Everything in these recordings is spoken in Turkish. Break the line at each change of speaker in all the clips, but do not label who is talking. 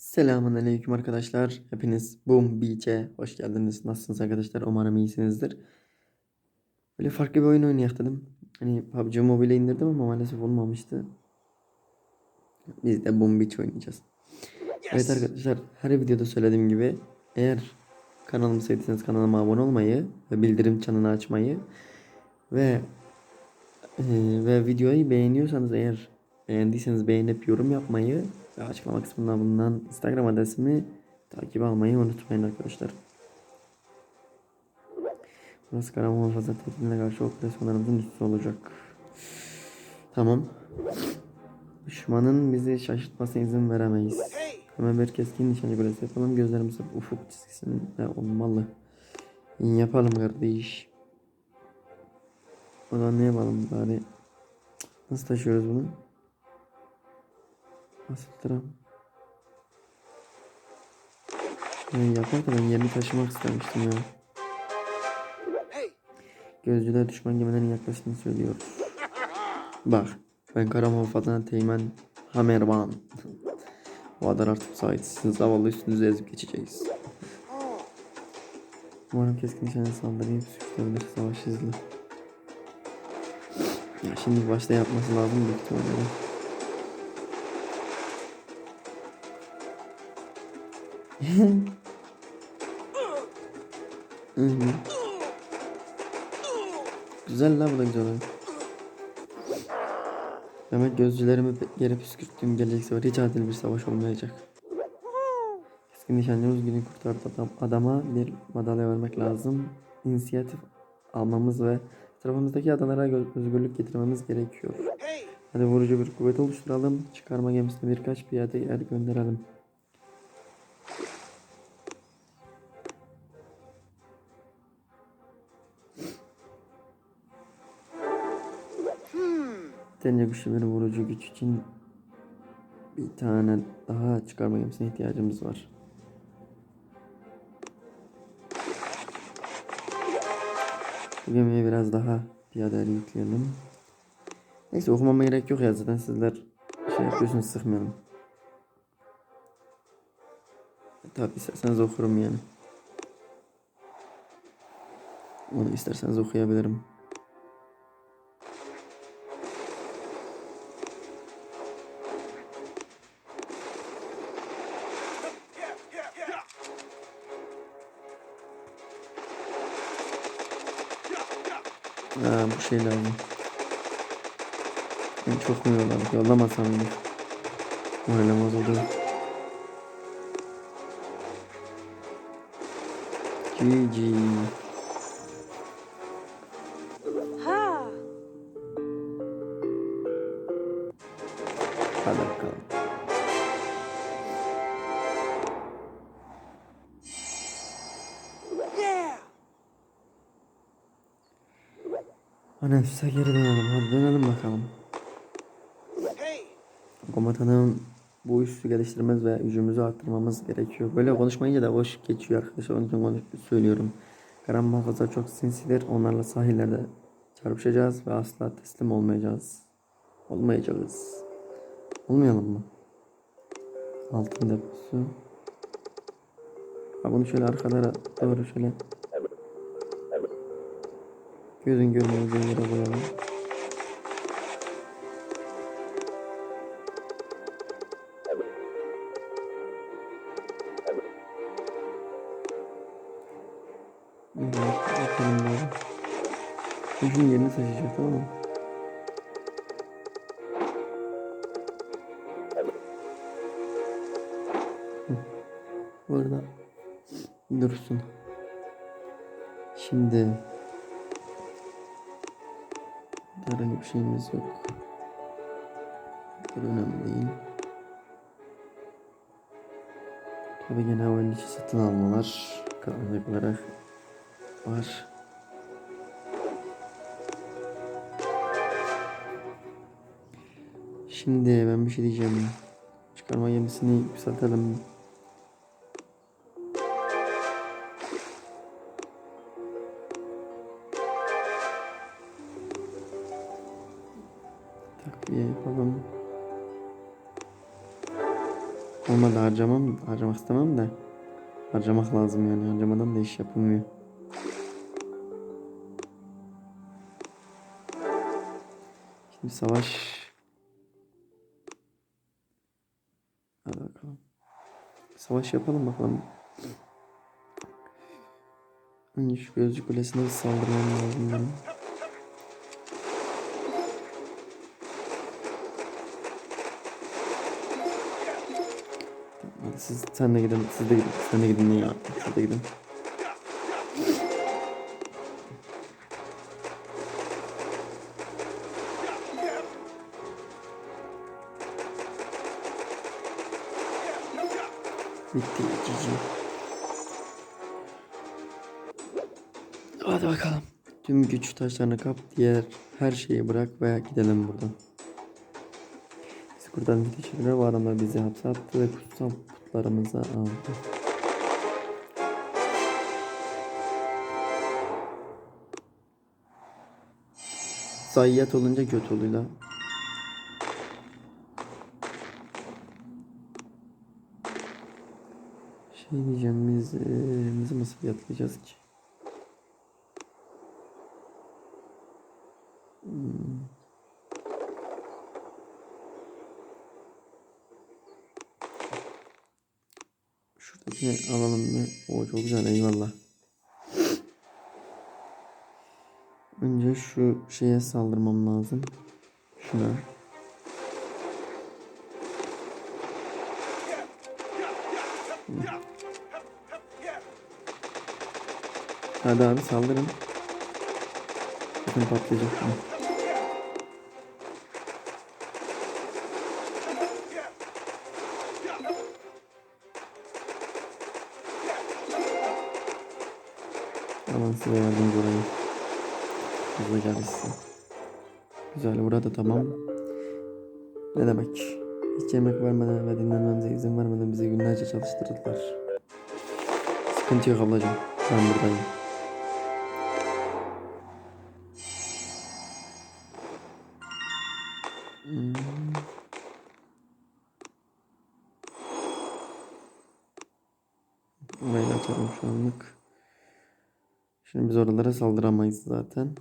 Selamun aleyküm arkadaşlar. Hepiniz Boom Beach'e hoş geldiniz. Nasılsınız arkadaşlar? Umarım iyisinizdir. Böyle farklı bir oyun oynayak dedim. Hani PUBG Mobile indirdim ama maalesef olmamıştı. Biz de Boom Beach oynayacağız. Evet arkadaşlar her videoda söylediğim gibi eğer kanalımı sevdiyseniz kanalıma abone olmayı ve bildirim çanını açmayı ve e, ve videoyu beğeniyorsanız eğer beğendiyseniz beğenip yorum yapmayı açıklama kısmında bulunan Instagram adresimi takip almayı unutmayın arkadaşlar. Burası Karaman Muhafaza Tehdidine karşı operasyonlarımızın üstü olacak. Tamam. Düşmanın bizi şaşırtmasına izin veremeyiz. Hemen bir keskin nişancı kulesi yapalım. Gözlerimiz hep ufuk çizgisinde olmalı. Yapalım kardeş. O zaman ne yapalım bari? Nasıl taşıyoruz bunu? Nasıl tutarım? Yani yapar da ben yerini taşımak istemiştim ya. Gözcüler düşman gemilerin yaklaştığını söylüyor. Bak ben Karaman Fatana Teğmen Hamerban. Bu kadar artık sahip. Sizin zavallı üstünüzü ezip geçeceğiz. Umarım keskin nişanlı saldırıyı sürükleyebilir savaş hızlı. Ya şimdi başta yapması lazım büyük ihtimalle. Hı hı. Güzel la bu da güzel oyun. Demek gözcülerimi yere püskürttüğüm gelecek sefer hiç adil bir savaş olmayacak. Keskin nişancımız günü kurtardı adam, adama bir madalya vermek lazım. İnisiyatif almamız ve etrafımızdaki adalara özgürlük getirmemiz gerekiyor. Hadi vurucu bir kuvvet oluşturalım. Çıkarma gemisine birkaç piyade yer gönderelim. Denice güçlü bir vurucu güç için bir tane daha çıkarma gemisine ihtiyacımız var. Bu gemiye biraz daha piyadeler yükleyelim. Neyse okumama gerek yok ya zaten sizler şey yapıyorsunuz sıkmayalım. Tabi isterseniz okurum yani. Onu isterseniz okuyabilirim. Ha, bu şey lazım. Ben çok mu yolladık? Yollamasam mı? Oylamaz olur. GG. Anamsa geri dönelim. Hadi dönelim bakalım. Komutanım bu üssü geliştirmemiz ve gücümüzü arttırmamız gerekiyor. Böyle konuşmayınca da boş geçiyor arkadaşlar. Onun için konuş söylüyorum. Karan muhafızlar çok sinsidir. Onlarla sahillerde çarpışacağız ve asla teslim olmayacağız. Olmayacağız. Olmayalım mı? Altın deposu. Ha bunu şöyle arkalara doğru şöyle gözün görmeyeceği yere koyalım. Evet, bakalım böyle. Ucun yerini taşıyacak tamam mı? Burada dursun. Şimdi herhangi bir şeyimiz yok. Bu önemli değil. Tabii gene oyun içi satın almalar kalıcı olarak var. Şimdi ben bir şey diyeceğim. Çıkarma gemisini yükseltelim. Takviye yapalım. Olmadı harcamam. Harcamak istemem de. Harcamak lazım yani. Harcamadan da iş yapılmıyor. Şimdi savaş. Hadi bakalım. Savaş yapalım bakalım. Şu gözcü kulesine saldırmam lazım benim. Siz sen de gidin, siz de gidin, sen de gidin ya. De gidin. Bitti cici. Hadi bakalım. Tüm güç taşlarını kap, diğer her şeyi bırak ve gidelim buradan. Biz buradan gidişimde bu adamlar bizi hapse attı ve kutsal putlarımızı aldı. Zayiat olunca kötü oluyor. Şey diyeceğim biz eee, bizi nasıl yatlayacağız ki? Hmm. Şuradakini alalım mı? O çok güzel eyvallah. Önce şu şeye saldırmam lazım. Şuna. Hadi abi saldırın. Bakın patlayacak. Hı. Size yardımcı olayım. Hızlıca bitsin. Güzel burada tamam. Ne demek? Hiç yemek vermeden ve dinlenmemize izin vermeden bizi günlerce çalıştırdılar. Sıkıntı yok ablacığım. Ben buradayım. Hmm. Orayı açalım şu anlık. Şimdi biz oralara saldıramayız zaten.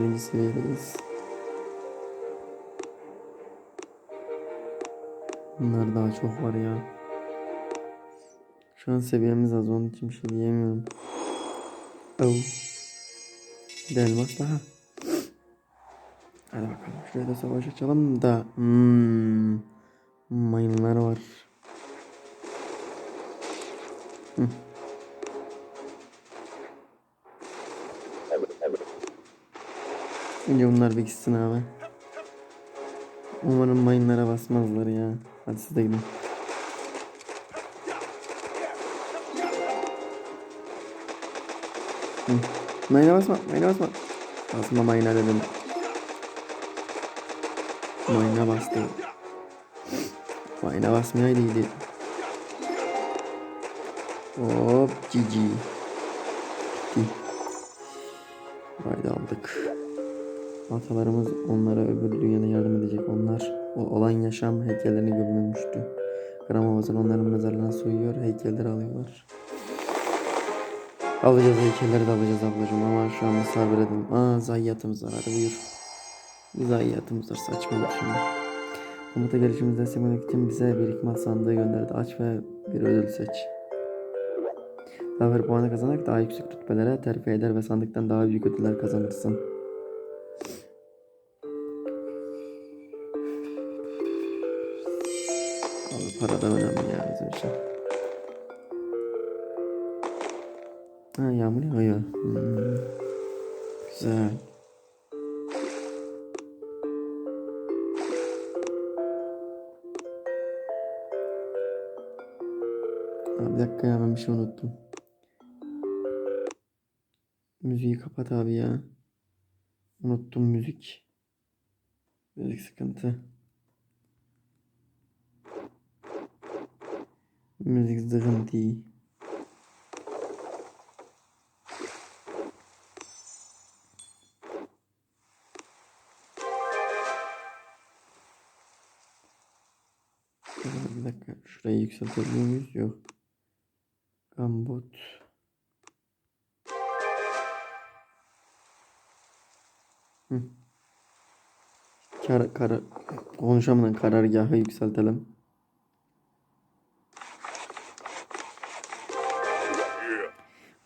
Birinci seviyedeyiz. Bunlar daha çok var ya. Şu an seviyemiz az onun için bir şey diyemiyorum. Oh. Bir daha. Hadi bakalım şuraya da savaş açalım da. Hmm. Mayınlar var. Hı. Önce bunlar bir gitsin abi. Umarım mayınlara basmazlar ya. Hadi siz de gidin. Mayına basma, mayına basma. Basma mayına dedim. Mayına bastı. Mayına basmayaydı iyiydi. Hop cici. Gitti. Haydi aldık. Atalarımız onlara öbür dünyada yardım edecek. Onlar o olan yaşam heykellerini gömülmüştü. Gramavazın onların mezarlarına soyuyor, heykelleri alıyorlar. Alacağız heykelleri de alacağız ablacığım ama şu an bir sabredin. Aa zayiatımız var hadi buyur. Zayiatımız var saçmalık şimdi. Komuta gelişimizde desteklemek için bize bir hikmet sandığı gönderdi. Aç ve bir ödül seç. Zafer puanı kazanarak daha yüksek rütbelere terfi eder ve sandıktan daha büyük ödüller kazanırsın. Para da önemli ya bizim için. Ha yağmur yağıyor. Hmm. Güzel. Abi bir dakika ya ben bir şey unuttum. Müziği kapat abi ya. Unuttum müzik. Müzik sıkıntı. Müzik sıkıntı. Aa, Bir dakika. Şurayı yükseltebiliyor muyuz? Yok. Gambot. Hı. Kar, karar, konuşamadan karargahı yükseltelim.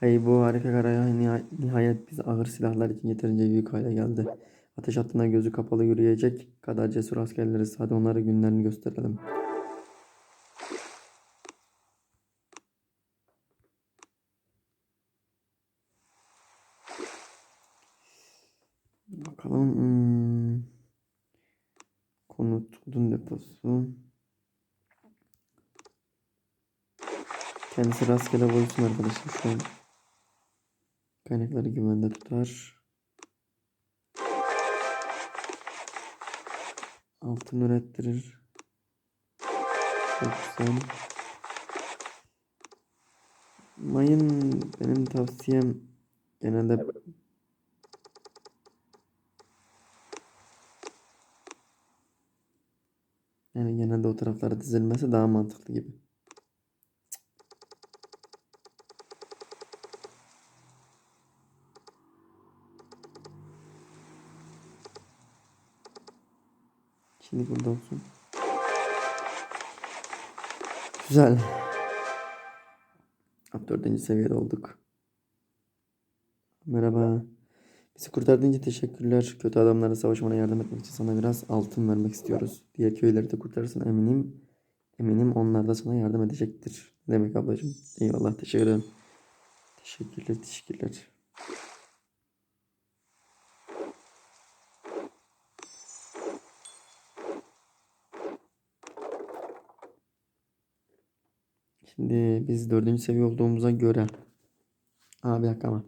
Hey bu harika niha- nihayet bize ağır silahlar için yeterince büyük hale geldi. Ateş hattına gözü kapalı yürüyecek kadar cesur askerleriz. Hadi onlara günlerini gösterelim. Bakalım. Hmm. Konut, odun deposu. Kendisi rastgele boyutsun arkadaşlar şu an. Kaynakları güvende tutar. Altın ürettirir. Çok güzel. Mayın benim tavsiyem genelde yani genelde o taraflara dizilmesi daha mantıklı gibi. Şimdi burada olsun. Güzel. Dördüncü seviyede olduk. Merhaba. Bizi kurtardığın için teşekkürler. Kötü adamlara savaşmana yardım etmek için sana biraz altın vermek istiyoruz. Diğer köyleri de kurtarırsın eminim. Eminim onlar da sana yardım edecektir. Demek ablacığım. Eyvallah teşekkür ederim. Teşekkürler teşekkürler. Şimdi biz dördüncü seviye olduğumuza göre. Aa bir dakika ama.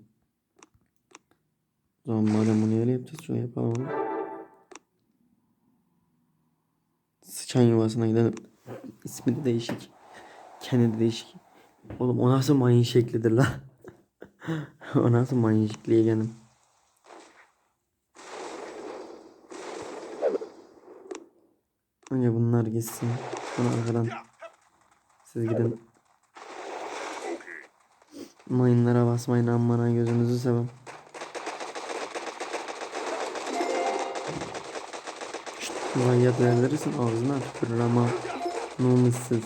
O zaman madem bunu öyle yapacağız şunu yapalım. Sıçan yuvasına gidelim. İsmi de değişik. Kendi de değişik. Oğlum o nasıl mayın şeklidir la? o nasıl mayın şekli yeğenim? Önce bunlar gitsin. Sonra arkadan siz gidin. Mayınlara basmayın amına gözünüzü seveyim. Şşt, Zayiat verirsin ağzına tükürür ama namussuz.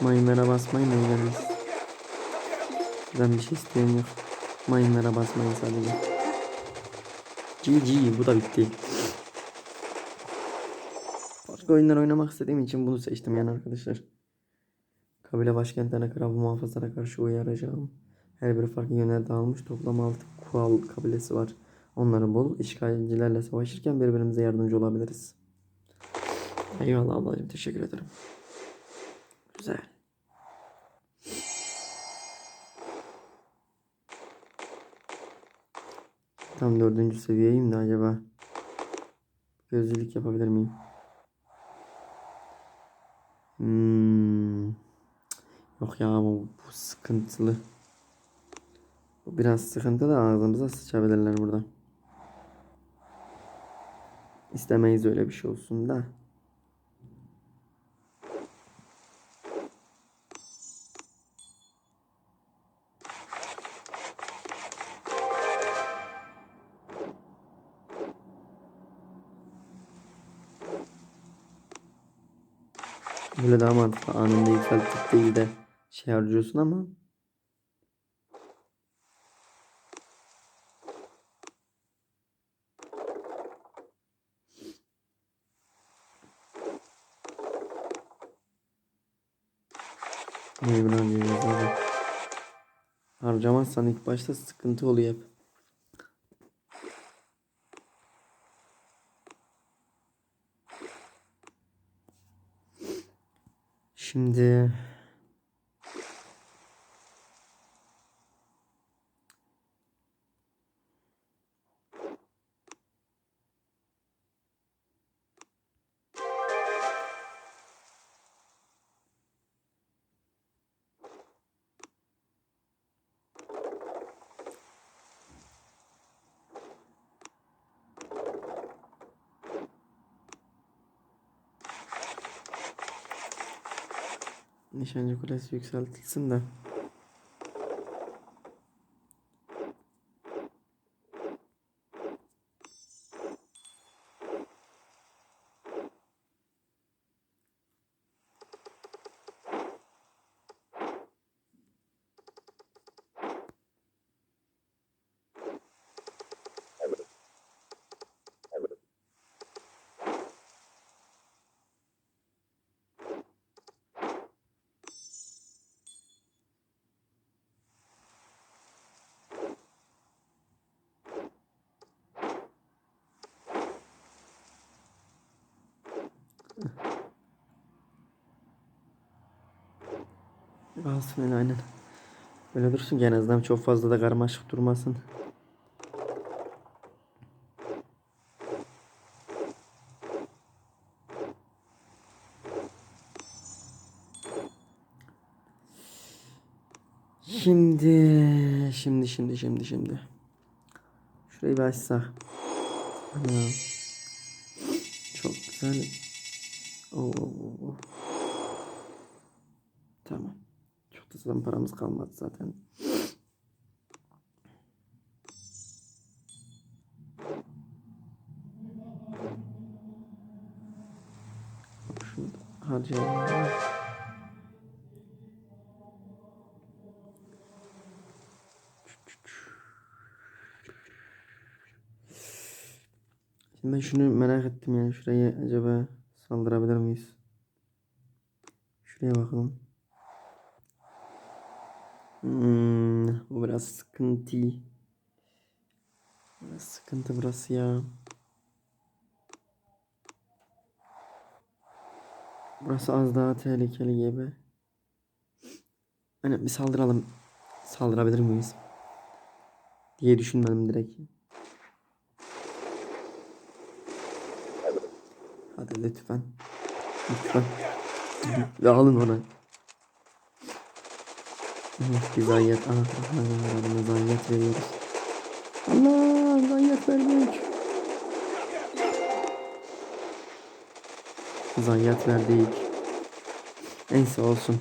Mayınlara basmayın eğleniriz. Ben bir şey isteyen yok. Mayınlara basmayın sadece. GG bu da bitti. Farklı oyunlar oynamak istediğim için bunu seçtim yani arkadaşlar. Kabile başkentlerine kral muhafızlara karşı uyaracağım. Her biri farklı yönlere dağılmış. Toplam 6 kual kabilesi var. Onları bol işgalcilerle savaşırken birbirimize yardımcı olabiliriz. Eyvallah ablacığım teşekkür ederim. Güzel. Tam dördüncü seviyeyim de acaba gözlülük yapabilir miyim? Hmm. Yok ya bu, bu sıkıntılı. Bu biraz sıkıntı da ağzımıza sıçabilirler burada. İstemeyiz öyle bir şey olsun da. Böyle daha mantıklı. Anında yükseltip değil de şey harcıyorsun ama Mecbur harcayacağız abi. Harcamazsan ilk başta sıkıntı oluyor hep. Şimdi Nişancı kulesi yükseltilsin de. Alsın aynen. Böyle dursun ki en azından çok fazla da karmaşık durmasın. Şimdi, şimdi, şimdi, şimdi, şimdi. Şurayı bir açsak. Ana. Çok güzel. Oo. Tamam. Zaten paramız kalmadı zaten. Şunu harcayalım. Şimdi ben şunu merak ettim yani şurayı acaba saldırabilir miyiz? Şuraya bakalım. Hmm, bu biraz sıkıntı. Biraz sıkıntı burası ya. Burası az daha tehlikeli gibi. Hani bir saldıralım. Saldırabilir miyiz? Diye düşünmedim direkt. Hadi lütfen. Lütfen. Ve alın onu. Bir zayiat. Adına zayiat veriyoruz. Allah zayiat verdik. Zayiat verdik. Neyse olsun.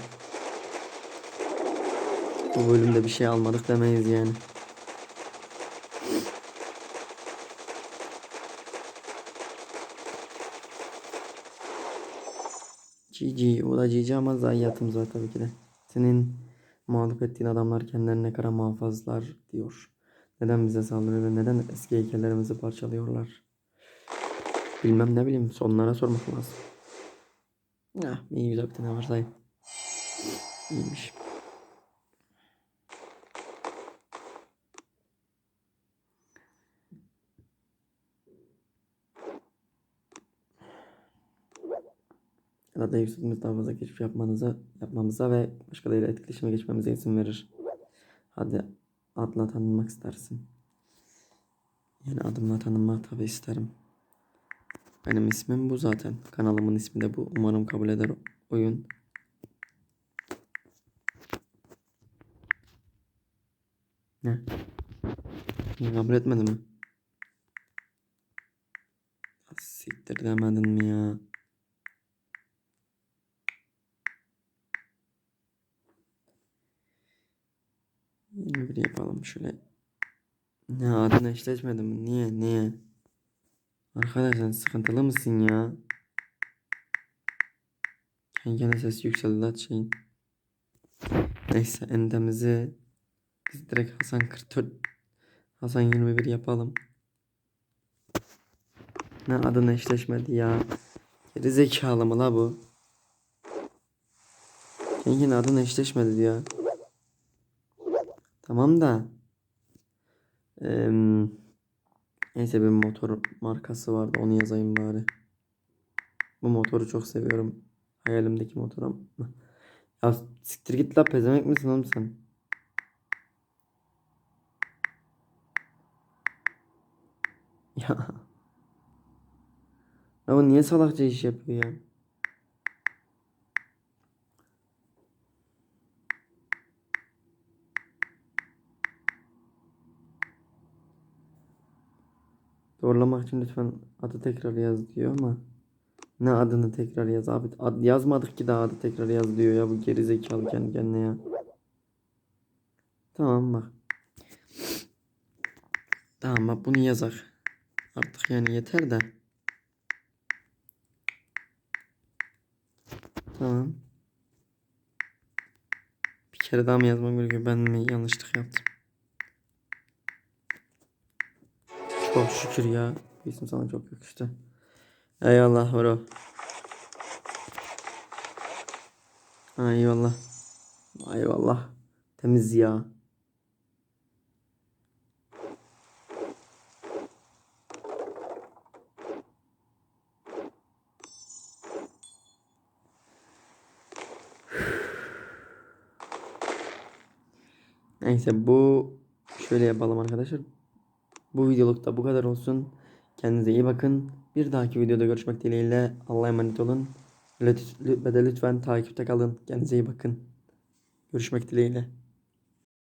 Bu bölümde bir şey almadık demeyiz yani. GG. O da GG ama zayiatımız var tabii ki de. Senin mağlup ettiğin adamlar kendilerine kara muhafızlar diyor. Neden bize saldırıyor ve neden eski heykellerimizi parçalıyorlar? Bilmem ne bileyim. Sonlara sormak lazım. Ya iyi güzel bir tane var say. İyiymiş. Ya da yükseltimiz daha fazla keşif yapmanıza, yapmamıza ve başkalarıyla etkileşime geçmemize izin verir. Hadi adla tanınmak istersin. Yani adımla tanınmak tabi isterim. Benim ismim bu zaten. Kanalımın ismi de bu. Umarım kabul eder oyun. Ne? Niye kabul etmedi mi? Siktir demedin mi ya? Yeni bir yapalım şöyle. Ne adını eşleşmedi mi? Niye? Niye? Arkadaş sen sıkıntılı mısın ya? Kendi ses yükseldi lan şeyin. Neyse endemizi biz direkt Hasan 44 Hasan 21 yapalım. Ne adını eşleşmedi ya. Geri zekalı mı la bu? Kendi adını eşleşmedi diyor. Tamam da. Eee, neyse bir motor markası vardı onu yazayım bari. Bu motoru çok seviyorum. Hayalimdeki motora mı? Ya siktir git la pezemek misin oğlum sen? Ya. Ya niye salakça iş yapıyor ya? Doğrulamak için lütfen adı tekrar yaz diyor ama ne adını tekrar yaz abi ad, yazmadık ki daha adı tekrar yaz diyor ya bu geri zekalı kendi kendine ya. Tamam bak. Tamam bak bunu yazak. Artık yani yeter de. Tamam. Bir kere daha mı yazmam gerekiyor? Ben mi yanlışlık yaptım? Çok şükür ya. İsim sana çok yakıştı. Eyvallah bro. Eyvallah. Eyvallah. Temiz ya. Neyse bu şöyle yapalım arkadaşlar. Bu videoluk da bu kadar olsun. Kendinize iyi bakın. Bir dahaki videoda görüşmek dileğiyle. Allah'a emanet olun. Lütfen, lütfen takipte kalın. Kendinize iyi bakın. Görüşmek dileğiyle.